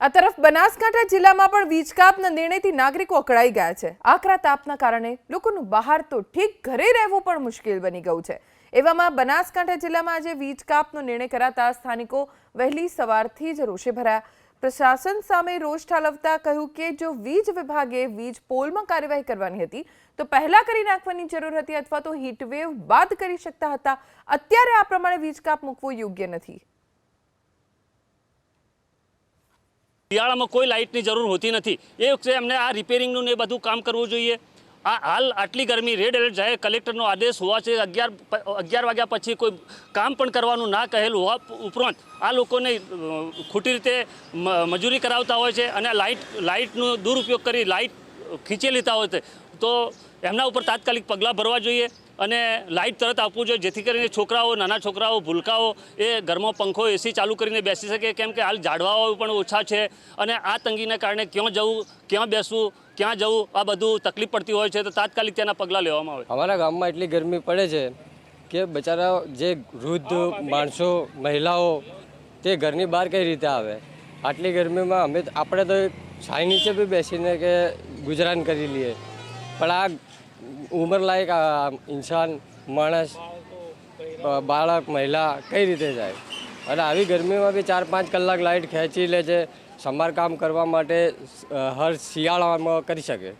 આ તરફ બનાસકાંઠા જિલ્લામાં પણ વીજકાપના નિર્ણયથી નાગરિકો અકળાઈ ગયા છે. આકરા તાપના કારણે લોકોનું બહાર તો ઠીક ઘરે રહેવું પણ મુશ્કેલ બની ગયું છે. એવામાં બનાસકાંઠા જિલ્લામાં આજે વીજકાપનો નિર્ણય કરાતા સ્થાનિકો વહેલી સવારથી જ રોષે ભરાયા. પ્રશાસન સામે રોષ ઠાલવતા કહ્યું કે જો વીજ વિભાગે વીજ પોલમાં કાર્યવાહી કરવાની હતી, તો પહેલા કરી નાખવાની જરૂર હતી અથવા તો હીટવેવ બાદ કરી શકતા હતા. અત્યારે આ પ્રમાણે વીજકાપ મૂકવો યોગ્ય નથી. શિયાળામાં કોઈ લાઇટની જરૂર હોતી નથી. એ વખતે એમને આ રિપેરિંગનું ને બધું કામ કરવું જોઈએ. આ હાલ આટલી ગરમી રેડ એલર્ટ જાહેર કલેક્ટરનો આદેશ હોવા છે. અગિયાર અગિયાર વાગ્યા પછી કોઈ કામ પણ કરવાનું ના કહેલું હોવા ઉપરાંત આ લોકોને ખોટી રીતે મજૂરી કરાવતા હોય છે અને લાઇટ, લાઇટનો દુરુપયોગ કરી લાઇટ ખીચી લેતા હોય છે. તો એમના ઉપર તાત્કાલિક પગલાં ભરવા જોઈએ અને લાઇટ તરત આપવું જોઈએ. જેથી કરીને છોકરાઓ, નાના છોકરાઓ, ભૂલકાઓ એ ઘરમાં પંખો એસી ચાલુ કરીને બેસી શકે. કેમ કે હાલ ઝાડવાઓ પણ ઓછા છે અને આ તંગીને કારણે ક્યાં જવું, ક્યાં બેસવું, ક્યાં જવું, આ બધું તકલીફ પડતી હોય છે તો તાત્કાલિક તેના પગલાં લેવામાં આવે. અમારા ગામમાં એટલી ગરમી પડે છે કે બચારા જે વૃદ્ધ માણસો, મહિલાઓ તે ઘરની બહાર કઈ રીતે આવે? આટલી ગરમીમાં અમે આપણે તો છાઈ નીચે બી બેસીને કે ગુજરાન કરી લઈએ. પણ આ ઉંમરલાયક ઇન્સાન, માણસ બાળક, મહિલા કઈ રીતે જાય? અને આવી ગરમીમાં બી ચાર પાંચ કલાક લાઇટ ખેંચી લે છે, સમારકામ કરવા માટે હર શિયાળામાં કરી શકે.